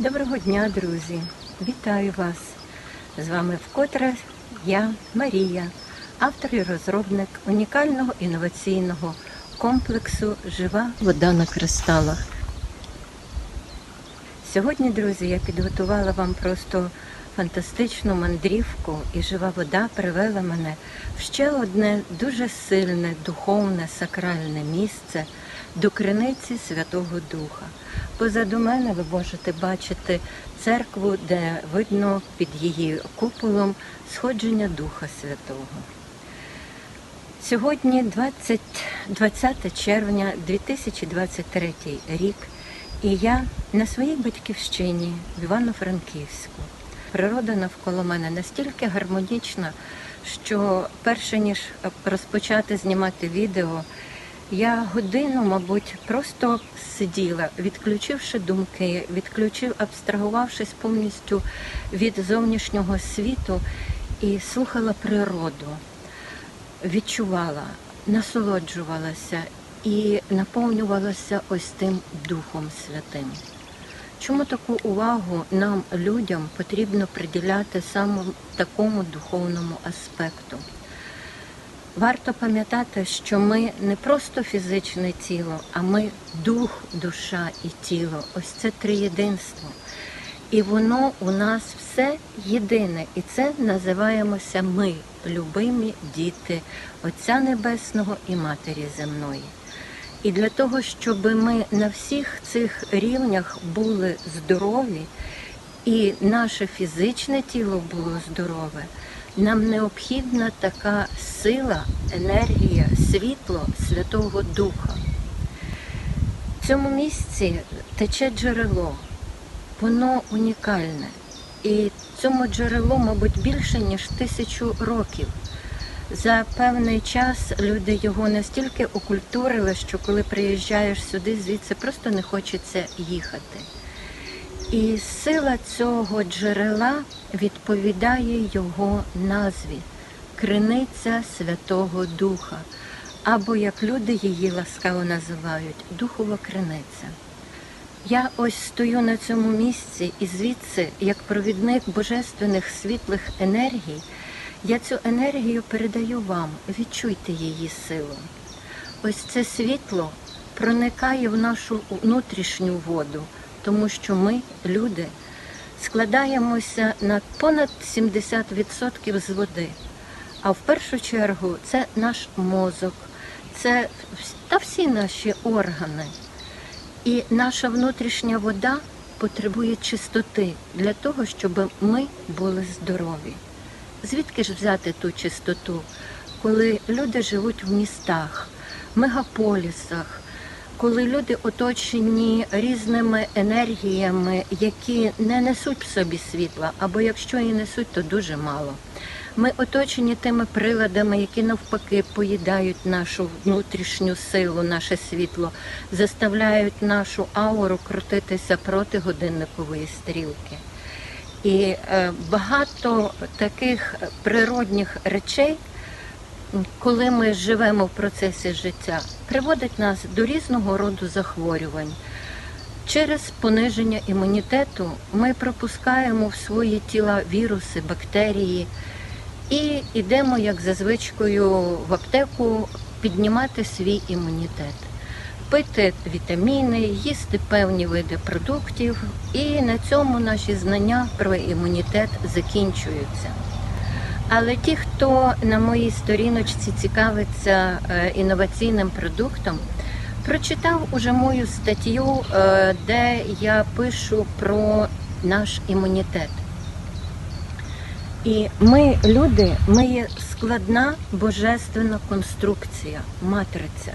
Доброго дня, друзі! Вітаю вас! З вами вкотре я, Марія, автор і розробник унікального інноваційного комплексу Жива вода на кристалах. Сьогодні, друзі, я підготувала вам просто фантастичну мандрівку, і жива вода привела мене в ще одне дуже сильне духовне сакральне місце до криниці Святого Духа. Позаду мене ви можете бачити церкву, де видно під її куполом сходження Духа Святого. Сьогодні 20, 20 червня 2023 рік, і я на своїй батьківщині в Івано-Франківську. Природа навколо мене настільки гармонічна, що перше ніж розпочати знімати відео, я годину, мабуть, просто сиділа, відключивши думки, відключив, абстрагувавшись повністю від зовнішнього світу і слухала природу, відчувала, насолоджувалася і наповнювалася ось тим Духом Святим. Чому таку увагу нам, людям, потрібно приділяти саме такому духовному аспекту? Варто пам'ятати, що ми не просто фізичне тіло, а ми дух, душа і тіло. Ось це триєдинство. І воно у нас все єдине. І це називаємося ми, любимі діти Отця Небесного і Матері Земної. І для того, щоб ми на всіх цих рівнях були здорові, і наше фізичне тіло було здорове, нам необхідна така сила, енергія, світло Святого Духа. В цьому місці тече джерело, воно унікальне. І цьому джерелу, мабуть, більше, ніж тисячу років. За певний час люди його настільки окультурили, що коли приїжджаєш сюди, звідси просто не хочеться їхати. І сила цього джерела відповідає його назві Криниця Святого Духа, або, як люди її ласкаво називають, Духова Криниця. Я ось стою на цьому місці і звідси, як провідник божественних світлих енергій, я цю енергію передаю вам, відчуйте її силу. Ось це світло проникає в нашу внутрішню воду, тому що ми, люди, складаємося на понад 70% з води. А в першу чергу це наш мозок, це та всі наші органи. І наша внутрішня вода потребує чистоти для того, щоб ми були здорові. Звідки ж взяти ту чистоту, коли люди живуть в містах, мегаполісах, коли люди оточені різними енергіями, які не несуть в собі світла, або якщо і несуть, то дуже мало. Ми оточені тими приладами, які навпаки поїдають нашу внутрішню силу, наше світло, заставляють нашу ауру крутитися проти годинникової стрілки. І е, багато таких природних речей, коли ми живемо в процесі життя, приводить нас до різного роду захворювань. Через пониження імунітету ми пропускаємо в свої тіла віруси, бактерії і йдемо, як за звичкою, в аптеку піднімати свій імунітет пити вітаміни, їсти певні види продуктів, і на цьому наші знання про імунітет закінчуються. Але ті, хто на моїй сторіночці цікавиться е, інноваційним продуктом, прочитав уже мою статтю, е, де я пишу про наш імунітет. І ми, люди, ми є складна божественна конструкція, матриця.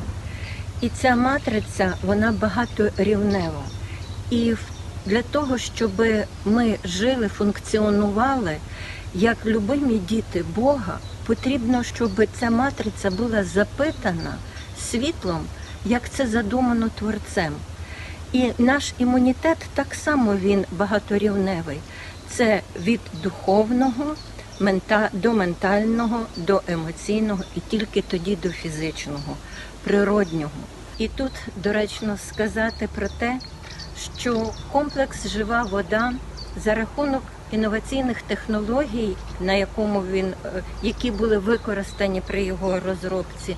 І ця матриця вона багаторівнева. І для того, щоб ми жили, функціонували як любимі діти Бога, потрібно, щоб ця матриця була запитана світлом, як це задумано творцем. І наш імунітет так само він багаторівневий. Це від духовного до ментального, до емоційного і тільки тоді до фізичного, природнього. І тут доречно сказати про те, що комплекс Жива вода за рахунок інноваційних технологій, на якому він, е, які були використані при його розробці,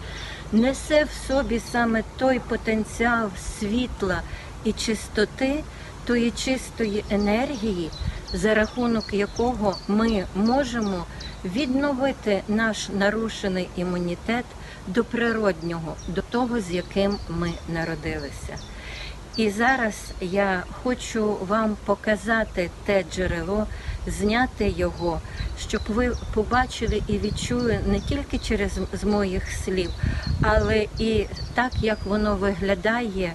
несе в собі саме той потенціал світла і чистоти, тої чистої енергії, за рахунок якого ми можемо відновити наш нарушений імунітет до природнього, до того, з яким ми народилися. І зараз я хочу вам показати те джерело, зняти його, щоб ви побачили і відчули не тільки через з моїх слів, але і так, як воно виглядає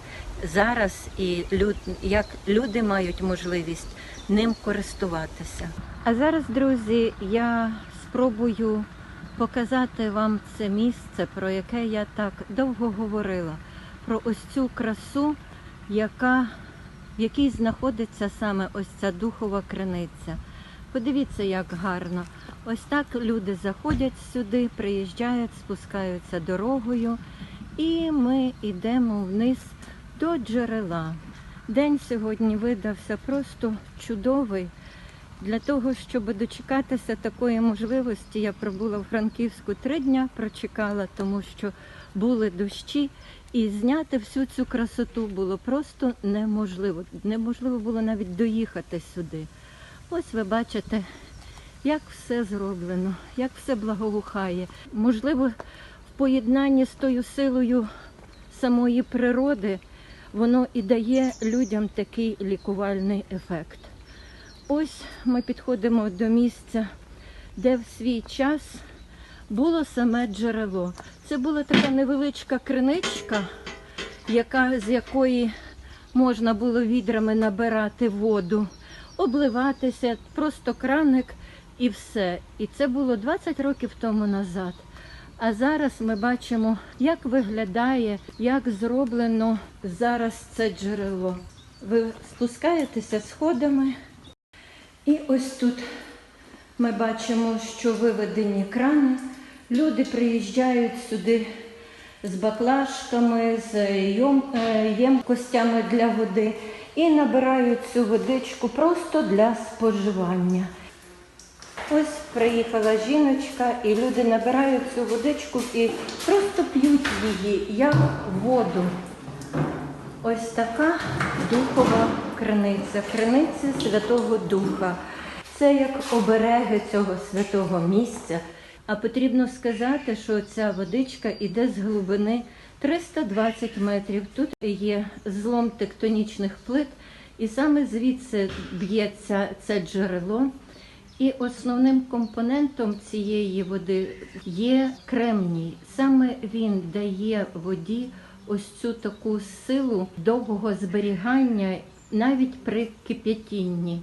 зараз, і люд, як люди мають можливість ним користуватися. А зараз, друзі, я спробую показати вам це місце, про яке я так довго говорила, про ось цю красу яка, в якій знаходиться саме ось ця духова криниця. Подивіться, як гарно. Ось так люди заходять сюди, приїжджають, спускаються дорогою, і ми йдемо вниз до джерела. День сьогодні видався просто чудовий. Для того, щоб дочекатися такої можливості, я пробула в Франківську три дня, прочекала, тому що були дощі, і зняти всю цю красоту було просто неможливо. Неможливо було навіть доїхати сюди. Ось ви бачите, як все зроблено, як все благоухає. Можливо, в поєднанні з тою силою самої природи воно і дає людям такий лікувальний ефект. Ось ми підходимо до місця, де в свій час було саме джерело. Це була така невеличка криничка, яка, з якої можна було відрами набирати воду, обливатися, просто краник і все. І це було 20 років тому назад. А зараз ми бачимо, як виглядає, як зроблено зараз це джерело. Ви спускаєтеся сходами, і ось тут ми бачимо, що виведені крани. Люди приїжджають сюди з баклажками, з е, ємкостями для води і набирають цю водичку просто для споживання. Ось приїхала жіночка, і люди набирають цю водичку і просто п'ють її як воду. Ось така духова криниця, криниця Святого Духа. Це як обереги цього святого місця. А потрібно сказати, що ця водичка йде з глибини 320 метрів. Тут є злом тектонічних плит, і саме звідси б'ється це джерело. І основним компонентом цієї води є кремній. Саме він дає воді ось цю таку силу довгого зберігання навіть при кип'ятінні.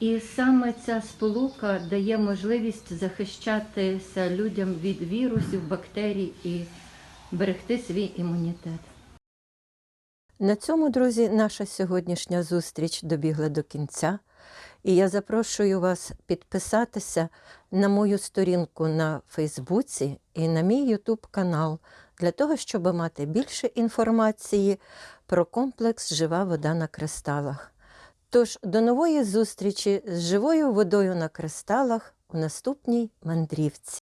І саме ця сполука дає можливість захищатися людям від вірусів, бактерій і берегти свій імунітет. На цьому, друзі, наша сьогоднішня зустріч добігла до кінця. І я запрошую вас підписатися на мою сторінку на Фейсбуці і на мій Ютуб канал для того, щоб мати більше інформації про комплекс Жива вода на кристалах. Тож до нової зустрічі з живою водою на кристалах у наступній мандрівці.